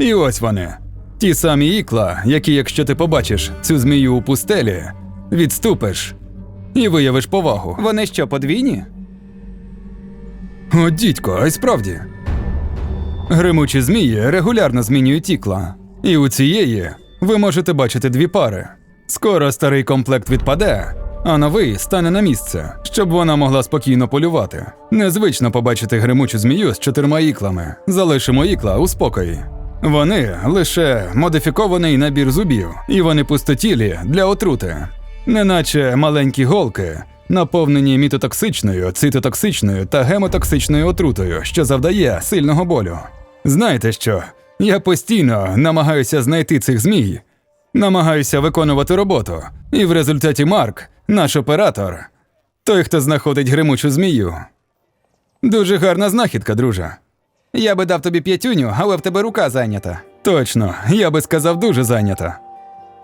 І ось вони. Ті самі ікла, які, якщо ти побачиш цю змію у пустелі, відступиш і виявиш повагу. Вони що, подвійні? О, дідько, а й справді. Гримучі змії регулярно змінюють ікла. І у цієї ви можете бачити дві пари. Скоро старий комплект відпаде, а новий стане на місце, щоб вона могла спокійно полювати. Незвично побачити гримучу змію з чотирма іклами. Залишимо ікла у спокої. Вони лише модифікований набір зубів, і вони пустотілі для отрути, неначе маленькі голки, наповнені мітотоксичною, цитотоксичною та гемотоксичною отрутою, що завдає сильного болю. Знаєте що? Я постійно намагаюся знайти цих змій, намагаюся виконувати роботу, і в результаті Марк, наш оператор, той, хто знаходить гримучу змію. Дуже гарна знахідка, друже. Я би дав тобі п'ятюню, але в тебе рука зайнята. Точно, я би сказав дуже зайнята.